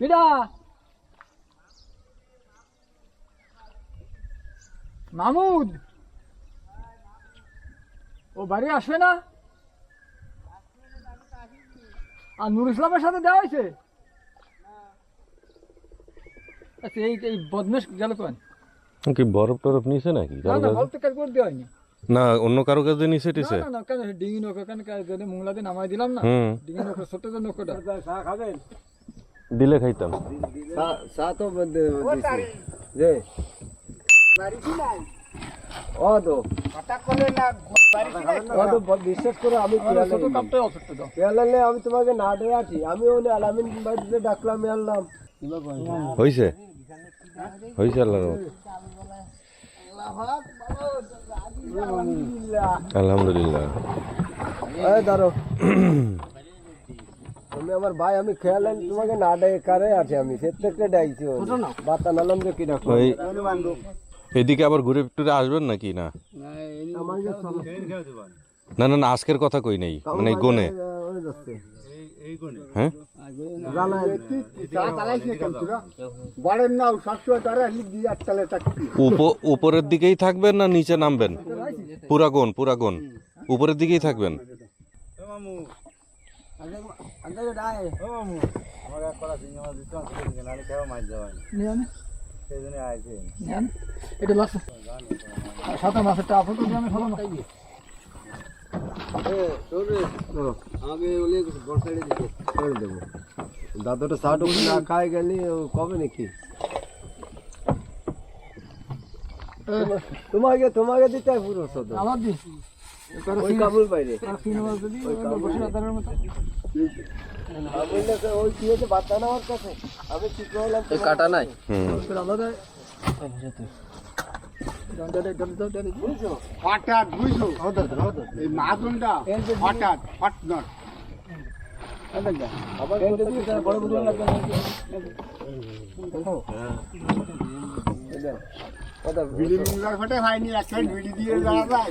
কিডা মামুদ। ও বাড়ি আসবে না? আর নুর ইসলামের সাথে দেওয়া হয়েছে? আচ্ছা এই এই বদমেশ গেল কোন কি বরফ টরফ নিছে নাকি? না না বলতে কাজ করে দেওয়া হয়নি। না অন্য কারও কাছে নিছে টিছে? না না কেন? ডিঙি নৌকা কেন কেন মোংলা দিয়ে নামাই দিলাম না। ডিঙি নৌকা ছোট যে নৌকাটা। দিলে খাইতাম। চা তো যে আমি তোমাকে না আছি। আমি ওই আলামিন বাড়িতে ডাকলাম আনলাম হইছে? হইছে আল্লাহর আলহামদুলিল্লাহ। তুমি আমার ভাই আমি খেয়াল তোমাকে না ডে কারে আছে আমি? সে থেকে ডাইছি বাতা নালাম যে কি ডাকো ওই এদিকে আবার ঘুরে টুরে আসবেন নাকি? না। না না না আজকের কথা কই নাই। মানে এই গনে। হ্যাঁ? বাড়ের নাও সবসময় তারা লিখ দিয়ে আটটালে চাকরি উপ- উপরের দিকেই থাকবেন? না নিচে নামবেন পুরা গোন পুরা গোন উপরের দিকেই থাকবেন নিয়ে আনে। নিয়ে আনে। এটা লাস্ট সাথে মাছের টাপ হতো আমি ভালো না আমাকে বলে বসাড়ি দিতে। করে দেবো। দাদাটা শার্ট না খাই গেলি ও কবে নাকি? তোমাকে তোমাকে দিতে হয় পুরো সদর। আমার দিন। ওই কাবুল বাইরে কাটা নাই। আলাদা হঠাৎ বুঝছ? এই মাদনটা হঠাৎ মুঙ্গার ফটে হয়নি একটা বিড়ি দিয়ে যাওয়া যায়?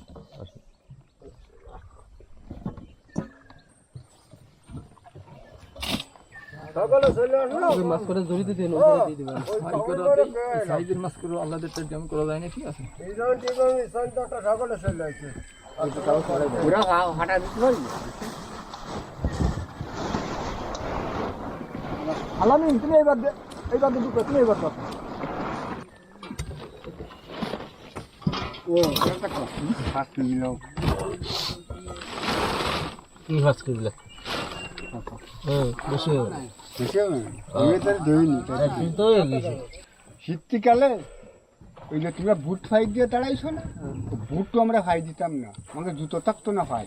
মাছ করে জড়িতে দিন দিয়ে দিবেন। সাইজের মাছ করে আল্লাহদের যেমন করা যায় না ঠিক আছে? এই যখন ঠিক হবে সন্ধ্যাটা সকালে চলে আসছে পুরা হঠাৎ দিতে পারবি আলামিন তুমি এবার দে- এইবার দুটো তুমি এবার কথা ও একটা কথা ফার্স্ট নিল কি মাছ কিনলে? হ্যাঁ বেশি হয়ে শীতকালে ওই যে তোমরা বুট ফাই দিয়ে দাঁড়াইছো না? বুট তো আমরা ফাই দিতাম না। আমাদের জুতো থাকতো না ফাই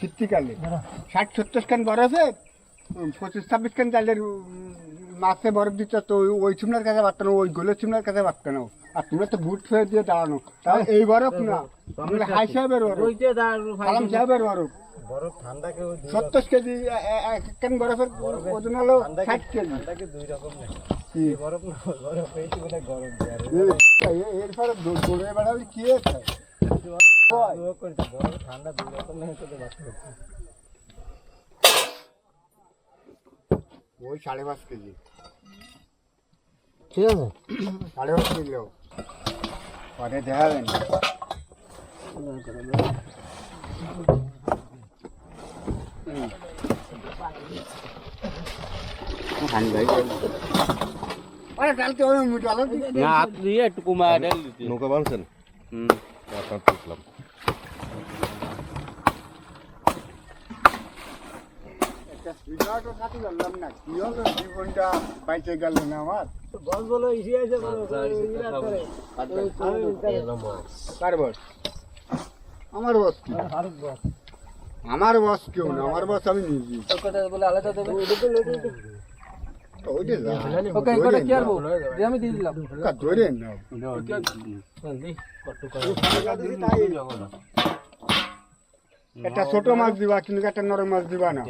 শীতকালে। ষাট সত্তর খান বরফে পঁচিশ ছাব্বিশ খান চালের মাসে মাছে বরফ দিত তো ওই- ওই কাছে পারতো না ওই গোলের চুমনার কাছে পারতো না আর তোমরা তো বুট ফেয়ে দিয়ে দাঁড়ানো। তাহলে এই বরফ না। তোমরা হাই সাহেবের বরফ। সালাম সাহেবের বরফ। সত্তর কেজি এ- এ- এক কেন বরফের ওজন হলো ষাট কেজি। কি? এ- এ- এরপরে দৌড়ে বেড়ালে কি হয়েছে ওই সাড়ে পাঁচ কেজি। ঠিক আছে। সাড়ে পাঁচ কেজি হোক। পরে দেখা যাবে না নৌকা বানছেন? আপনার তুললাম একটা সুইটারও জানলাম না কি হলো? জীবনটা বাইচে গেল না আমার? আমার বস আমার বস। কেউ না আমার বস আমি নিজে। বলে আলাদা দেবে? ওকে ধরে এটা কি আরবো যে আমি দিয়ে দিলাম। ওকা ধরে নাও। একটা ছোট মাছ দিবা কিন্তু একটা নরম মাছ দিবা না।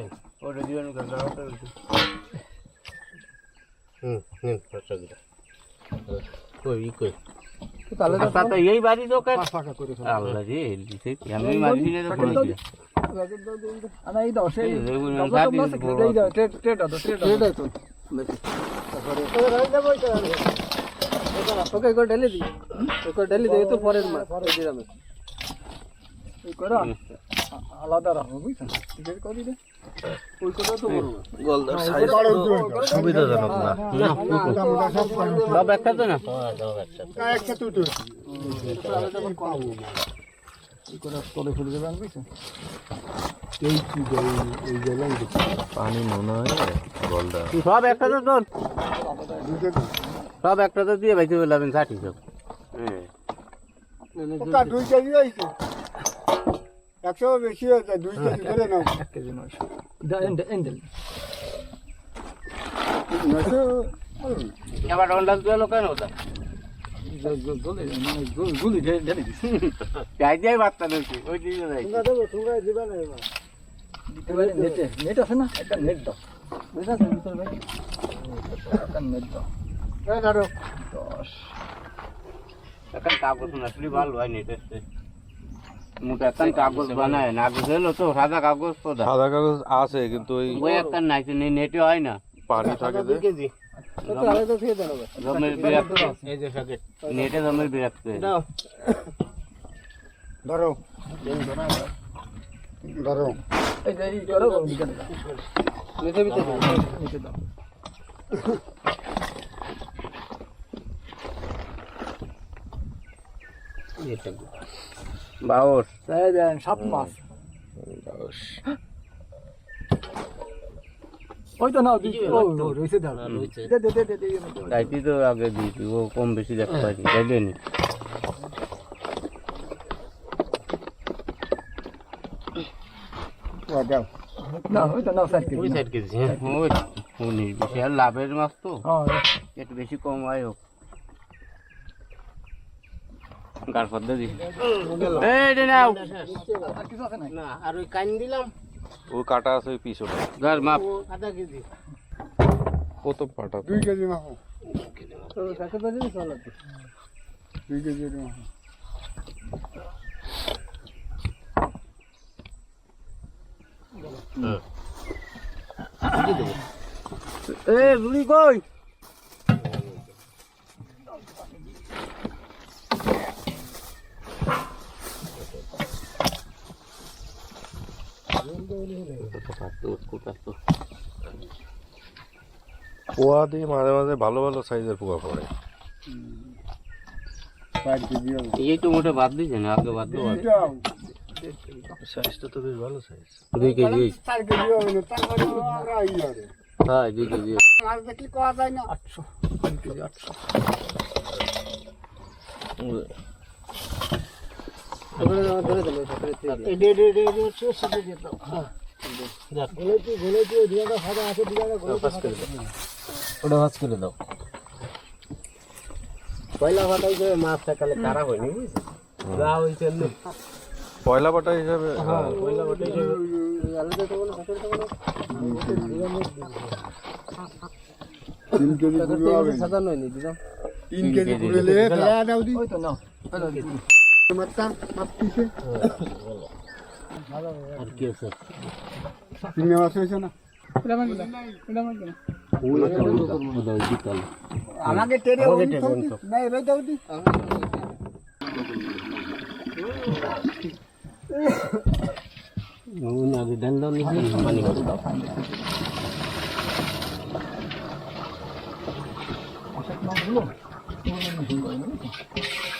তাহলে তো আচ্ছা, তো এই বাড়ি তো করে ফেলো। আল্লাহ রে দিছে আমি মারি দিলে তো ফোন দিয়া আরে এই কি? বড় দাও ট্রেড ট্রেড দাও ট্রেড ট্রেড তো ওকে করে ঢেলে দিই। ওকে ঢেলে দিই তো পরের মাস পরে দিলাম এই করে। আলাদা রাখো বুঝছেন আছে করে দিলে ওই করে তো বড় গলদার সাইজ সুবিধাজনক না সব পানি। সব একসাথে না একসাথে উঠে। এই তলে ফেলে দেবেন বুঝছেন এই কি এই গেলাম পানি মনে গলদা সব একসাথে তো সব একসাথে দিয়ে বাইতে বলবেন ষাটি সব হ্যাঁ ওকা দুই কেজি হয়েছে একশো বেশি হয়েছে দুই কেজি ধরে নাও। এক কেজি নয়শো। দা এন্ড এন্ডেল নয়শো এবার অন্ডাল কেন ওটা? মানে নেটে নেট আছে না? একটা নেট দাও। নেট আছে ভিতরে ভাই একটা নেট দাও। ধরো। দশ। এখন কাগজ নসলি ভালো হয় নেট আসছে মোটা একটা কাগজ বানায় কাগজ হলো তো সাদা কাগজ তো দা সাদা কাগজ আছে কিন্তু ওই ওই একটা নাই নেটে হয় না পানি থাকে যে আলাদা থেকে দেন হবে জমের বিরাক্ত এই যে সকেট নেটে জমের বিরাক্ত ধরো ধরো এই যে এই করো নিচে দাও নিচে দাও বাউর তাই দেন সাত মাস। ওই তো নাও দিচ্ছি। ও ও, রয়েছে দাও। দে দে দে দে দে মতো। দাইতি তো আগে দিয়েছি ও কম বেশি দেখতে পারি তাইলে নি ও দাও। না ওই তো নাও সাইড ওই সাইড কেজি ওই উনিশ বেশি লাভের মাছ তো। হ্যাঁ একটু বেশি কম হয় হোক। গার পদ্মা এই রে নাও। আর কিছু আছে না না আর ওই কান দিলাম। ও কাটা আছে ওই পিছনে। গার মাপ। কত পাটা দুই কেজি মাখো তো কাকে চলো কেজি মাখো এ রুড়ি কই? পোয়া দিয়ে মাঝে মাঝে ভালো ভালো সাইজের পোয়া পড়ে এই তো মোটে বাদ দিছে না আগে বাদ দেওয়া সাইজটা তো বেশ ভালো সাইজ দুই কেজি হ্যাঁ দুই কেজি মাছ দেখলে কোয়া যায় না আটশো তিন কেজি আটশো ওটা ভাজ করে দাও। পয়লা ভাতাই যে মাছটা কালে কারা হয়নি যা হইছে পয়লা হিসাবে হ্যাঁ। পয়লা হিসেবে। তিন কেজি গুঁড়ো হবে। না। হয়নি দিলাম তিন কেজি গুঁড়ো লে দাও দি। ওই তো নাও ফেলো দিই। মাত্রা মাপতিছে আর কি আছে চিংড়ি মাছ হয়েছে না ওটা ওই বিকাল আমাকে টেরে আমাকে ওই টেরে দাও ওই দি। সব। না এবার দাও দি ওই আগে ডাল দাও নি পানি করে দাও এই মাছটাই বাঁচাই এনে বরফ ইয়ে আছে না ওই তো আজকে কত এটা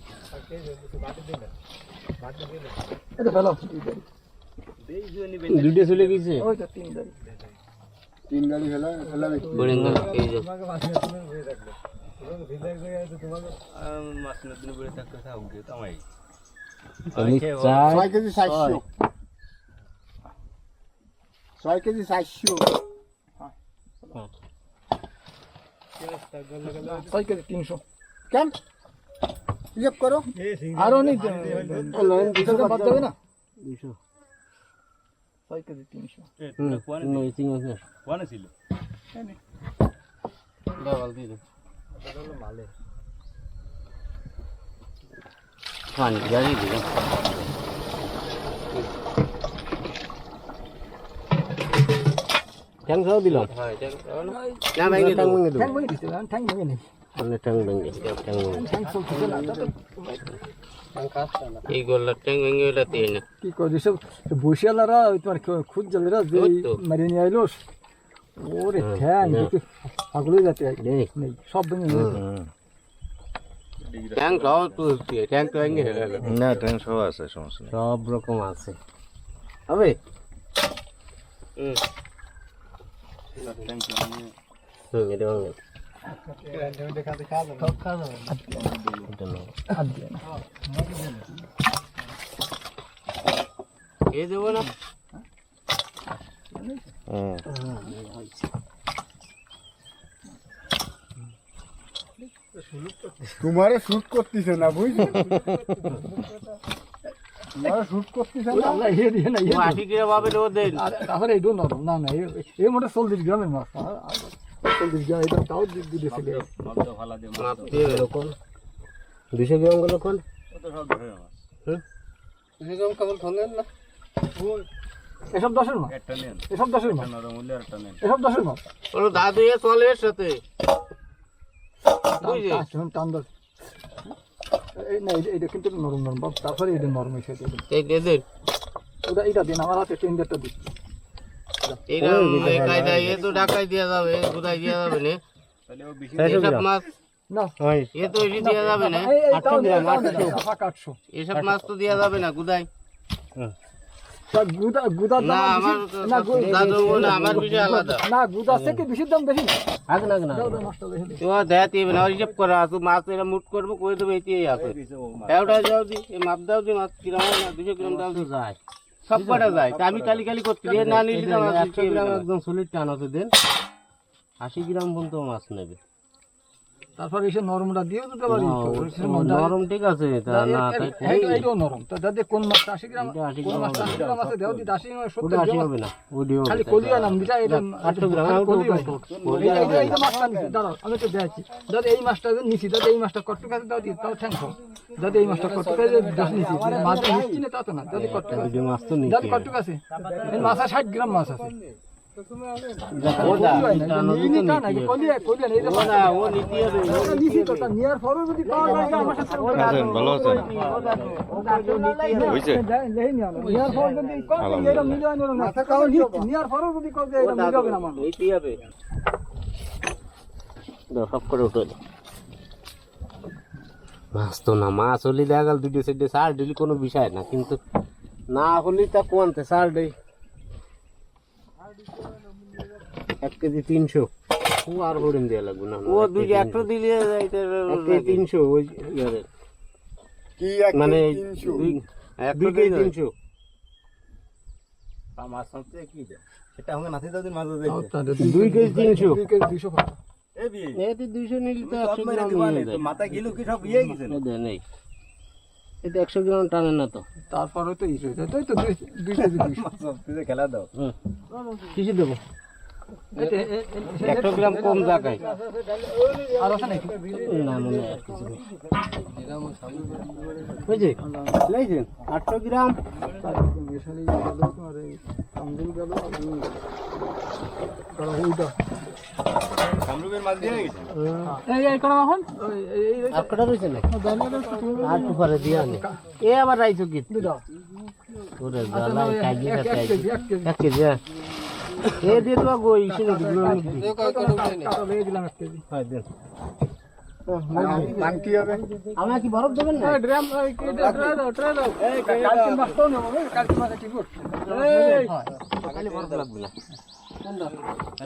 এটা ফেলো। দুটো চলে গেছে? ওই তো তিন গাড়ি। ফেলা বড়িঙ্গা এই যে। ছয় কেজি চারশো ছয় কেজি চারশো ছয় কেজি তিনশো। কেন? হিসেব করো আরও নেই দুশো বাদ যাবে না ছয় কেজি তিনশো পানি গাড়ি দিল ট্যাং সহ দিলাম না ভেঙে ঠ্যাং ভেঙে দিচ্ছে ঠ্যাং ভেঙে নেই ট্যাং ভেঙে ট্যাং ভেঙে তাতে এই গোল্লার ট্যাং ভেঙে গেলে তেই না। কি করে সব বসিয়ালারা তোমার খুদ জ্বালেরা যে তো। মারিয়ে নিয়ে আইলো ওরে দেখি পাগলে যাতে নেই। সব ভেঙে ট্যাং সহ তুলছি ট্যাং তো ভেঙে গেল না ট্রেন সব আছে সমস্যা সব রকম আছে। হবে হুম। হুম এটা ভাঙে এ দেবো না তোমারে শুট করতেছে না বুঝছ তোমারে শুট করতেছে না? না ইয়ে দিয়ে না ইয়ে ও আশি কিলো পাবে তো দেন আর তারপরে এইটাও নরম। না না এই- এই মোটে চল্লিশ গ্রামের মাছ দুশো গ্রাম গেল কোন? দুশো গ্রাম কেবল না। এসব দশের মাছ? এসব দশের মাছ? এসব দশের মাছ? দাদু চলে এর সাথে। বুঝলি? টান- টান- টান দশ। এই না এটা- এটা কিন্তু নরম নরম বাপ। তারপরে এটা নরম এসে ওটা এটা দিন আমার হাতে টেন্ডারটা দিন। এরকম এই কায়দায় এ তো ঢাকায় দেওয়া যাবে কোথায় দেওয়া যাবে না? এসব মাছ না। এ তো এসে দেওয়া যাবে না। এসব মাছ তো দেওয়া যাবে না এরা মুট করব করে দেবো আছে। এই মাপ দাও দি মাছ কিরাম না দুশো গ্রাম দাও যায় সব কটা যায়। আমি কালি কালি করছি। না নিলে একশো গ্রাম একদম সলিড টান হতে দেন। আশি গ্রাম পর্যন্ত মাছ নেবে। তারপর এসে নরমটা দিয়েও দিতে পারি নরম ঠিক আছে এইটাও নরম। তো যাতে কোন আশি গ্রাম আশি গ্রাম আছে দিতে আশি গ্রাম সত্তর গ্রাম। হবে না খালি এটা। এই- মাছটা নিছি, দাঁড়াও, আমি তো দেখছি যাতে এই মাছটা যাতে এই মাছটা কট্টু কাছে দাও দিই তাও ঠ্যাংক যাতে এই মাছটা কট্টু কাছে দশ নিছি। মাছ নিচ্ছি না তা তো না। যাতে কট্টু মাছ যাতে কট্টু কাছে মাছ ষাট গ্রাম মাছ আছে। দেয়- দেয় মাছ তো না মাছ হলে দেখা গেল দুটো সেটে সার দিলি কোনো বিষয় না কিন্তু না হলে তা কোনতে সার দেই এক কেজি তিনশো। ও আর হরিণ দেওয়া লাগবে না ও দুই একশো দিলে এক কেজি তিনশো ওই কি এক মানে কেজি তিনশো? দুই দুই কেজি তিনশো। দুই কেজি তিনশো। দুই কেজি দুইশো টাকা। এতে দুইশো নিলে তো মাথা গেল কি সব ইয়ে গেছে নেই। একশো গ্রাম টানে না তো। তারপরে তো ইসে তো দুই কেজি দুইশো কিসে দেবো? একশো গ্রাম কম জায়গায়। না মনে হয়। বুঝলি আটশো গ্রাম। কাজি এক এক কেজি। এ দিয়ে দেবো গো ইসে দিগুলো দিয়ে দিলাম এক কেজি। দেন। পান কি হবে? আমার কি বরফ দেবেন না? ড্রাম ট্রে দাও ট্রে দাও। কালকে মাছ তো নেব। কালকে মাছ কি করছ? এই। বরফ লাগবে না।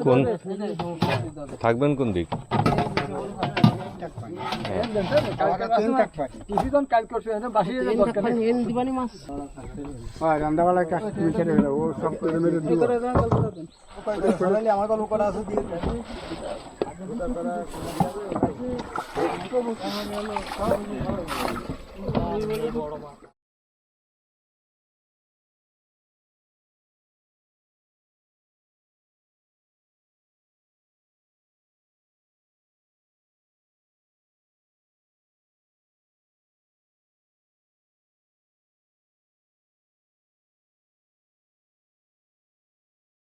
কোন থাকবেন কোন দিক? রান্দাবেলায় কাজ গেলে ও সব করে মেরে আমার কোনো করা আছে দিয়ে